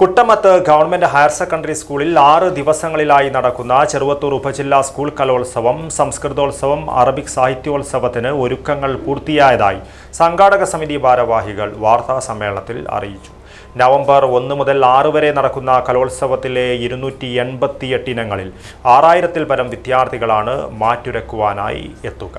Kuttamath government higher secondary സ്കൂളിൽ ആറ് ദിവസങ്ങളിലായി നടക്കുന്ന ചെറുവത്തൂർ ഉപജില്ലാ സ്കൂൾ കലോത്സവം സംസ്കൃതോത്സവം അറബിക് സാഹിത്യോത്സവത്തിന് ഒരുക്കങ്ങൾ പൂർത്തിയായതായി സംഘാടക സമിതി ഭാരവാഹികൾ വാർത്താ സമ്മേളനത്തിൽ അറിയിച്ചു. നവംബർ ഒന്ന് മുതൽ ആറ് വരെ നടക്കുന്ന കലോത്സവത്തിലെ ഇരുന്നൂറ്റി എൺപത്തിയെട്ട് ഇനങ്ങളിൽ ആറായിരത്തിൽ പരം വിദ്യാർത്ഥികളാണ് മാറ്റുരക്കുവാനായി എത്തുക.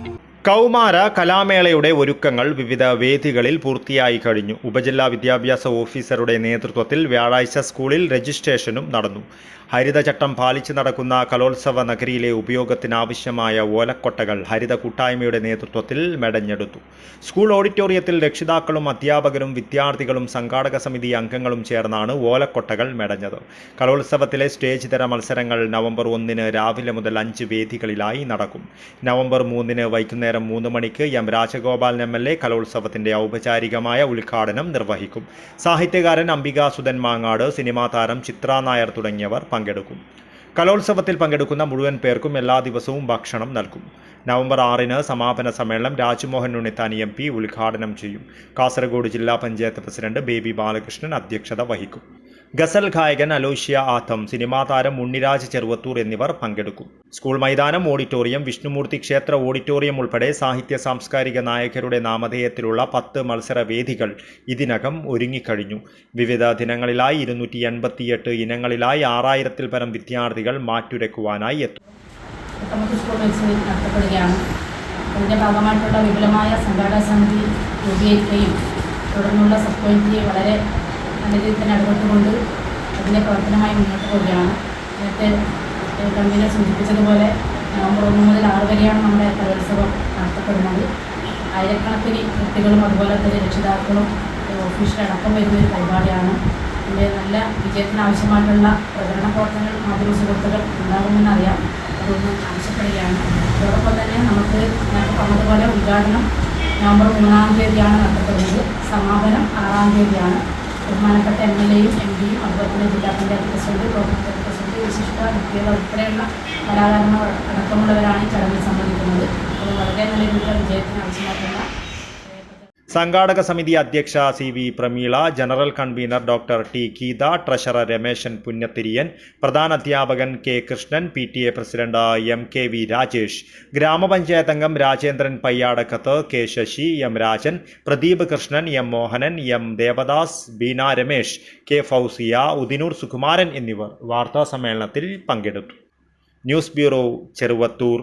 കൗമാര കലാമേളയുടെ ഒരുക്കങ്ങൾ വിവിധ വേദികളിൽ പൂർത്തിയായി കഴിഞ്ഞു. ഉപജില്ലാ വിദ്യാഭ്യാസ ഓഫീസറുടെ നേതൃത്വത്തിൽ വ്യാഴാഴ്ച സ്കൂളിൽ രജിസ്ട്രേഷനും നടന്നു. ഹരിതചട്ടം പാലിച്ചു നടക്കുന്ന കലോത്സവ നഗരിയിലെ ഉപയോഗത്തിനാവശ്യമായ ഓലക്കൊട്ടകൾ ഹരിത കൂട്ടായ്മയുടെ നേതൃത്വത്തിൽ മെടഞ്ഞെടുത്തു. സ്കൂൾ ഓഡിറ്റോറിയത്തിൽ രക്ഷിതാക്കളും അധ്യാപകരും വിദ്യാർത്ഥികളും സംഘാടക സമിതി അംഗങ്ങളും ചേർന്നാണ് ഓലക്കൊട്ടകൾ മെടഞ്ഞത്. കലോത്സവത്തിലെ സ്റ്റേജ് തര മത്സരങ്ങൾ നവംബർ ഒന്നിന് രാവിലെ മുതൽ അഞ്ച് വേദികളിലായി നടക്കും. നവംബർ മൂന്നിന് വൈകുന്നേരം മൂന്ന് മണിക്ക് M Rajagopalan M L A കലോത്സവത്തിന്റെ ഔപചാരികമായ ഉദ്ഘാടനം നിർവഹിക്കും. സാഹിത്യകാരൻ അംബികാസുധൻ മാങ്ങാട് സിനിമാ താരം ചിത്ര നായർ തുടങ്ങിയവർ പങ്കെടുക്കും. കലോത്സവത്തിൽ പങ്കെടുക്കുന്ന മുഴുവൻ പേർക്കും എല്ലാ ദിവസവും ഭക്ഷണം നൽകും. നവംബർ ആറിന് സമാപന സമ്മേളനം രാജ്മോഹൻ ഉണ്ണിത്താനി എം പി ഉദ്ഘാടനം ചെയ്യും. കാസർഗോഡ് ജില്ലാ പഞ്ചായത്ത് പ്രസിഡന്റ് ബേബി ബാലകൃഷ്ണൻ അധ്യക്ഷത വഹിക്കും. ഗസൽ ഗായകൻ അലോഷ്യ ആഥം സിനിമാ താരം ഉണ്ണിരാജ് ചെറുവത്തൂർ എന്നിവർ പങ്കെടുക്കും. സ്കൂൾ മൈതാനം ഓഡിറ്റോറിയം വിഷ്ണുമൂർത്തി ക്ഷേത്ര ഓഡിറ്റോറിയം ഉൾപ്പെടെ സാഹിത്യ സാംസ്കാരിക നായകരുടെ നാമധേയത്തിലുള്ള പത്ത് മത്സര വേദികൾ ഇതിനകം ഒരുങ്ങിക്കഴിഞ്ഞു. വിവിധ ദിനങ്ങളിലായി ഇരുന്നൂറ്റി എൺപത്തിയെട്ട് ഇനങ്ങളിലായി ആറായിരത്തിൽ പരം വിദ്യാർത്ഥികൾ മാറ്റുരക്കുവാനായി എത്തും. അതിന്റെ ഭാഗമായിട്ടുള്ള വിപുലമായ സമിതി രൂപീകരിക്കുകയും തുടർന്നുള്ള സബ് വളരെ നല്ല രീതിയിൽ തന്നെ അതിന്റെ പ്രവർത്തനമായി മുന്നോട്ട് പോവുകയാണ്. നേരത്തെ കമ്പനിയെ സൂചിപ്പിച്ചതുപോലെ നവംബർ ഒന്ന് മുതൽ ആറ് വരെയാണ് നമ്മുടെ കലോത്സവം നടത്തപ്പെടുന്നത്. ആയിരക്കണക്കിന് കുട്ടികളും അതുപോലെ തന്നെ രക്ഷിതാക്കളും ഓഫീസിലടക്കം വരുന്ന ഒരു പരിപാടിയാണ്. ഇതിന്റെ നല്ല വിജയത്തിന് ആവശ്യമായിട്ടുള്ള പ്രചരണ പ്രവർത്തനങ്ങൾ മാധ്യമ സുഹൃത്തുക്കൾ ഉണ്ടാകുമെന്നറിയാം അതൊന്ന് ആവശ്യപ്പെടുകയാണ്. അതോടൊപ്പം തന്നെ നമുക്ക് നേരത്തെ പറഞ്ഞതുപോലെ ഉദ്ഘാടനം നവംബർ മൂന്നാം തീയതിയാണ് നടത്തപ്പെടുന്നത്. സമാപനം ആറാം തീയതിയാണ്. ബഹുമാനപ്പെട്ട എം എൽ എയും എം പിയും അതുപോലെ തന്നെ ജില്ലാ പഞ്ചായത്ത് പ്രസിഡന്റ് ബ്ലോക്ക് പ്രസിഡന്റ് വിശിഷ്ട വ്യക്തികൾ ഉൾപ്പെടെയുള്ള കലാകാരന്മാർ അടക്കമുള്ളവരാണ് ഈ ചടങ്ങിൽ സംബന്ധിക്കുന്നത്. അത് വളരെ നല്ല രീതിയിലുള്ള വിജയത്തിന് ആവശ്യമായിട്ടുള്ള സംഘാടക സമിതി അധ്യക്ഷ C V Prameela general convener doctor T Geetha treasurer Rameshan Punnathiriyan പ്രധാന അധ്യാപകൻ K Krishnan P T A president M K V Rajesh ഗ്രാമപഞ്ചായത്ത് അംഗം Rajendran Payyadakkath K Sasi M Rajan Pradeep Krishnan M Mohanan M Devadas Beena Ramesh K Fousiya Udinur Sukumaran എന്നിവർ വാർത്താ സമ്മേളനത്തിൽ പങ്കെടുത്തു. News bureau Cheruvathur.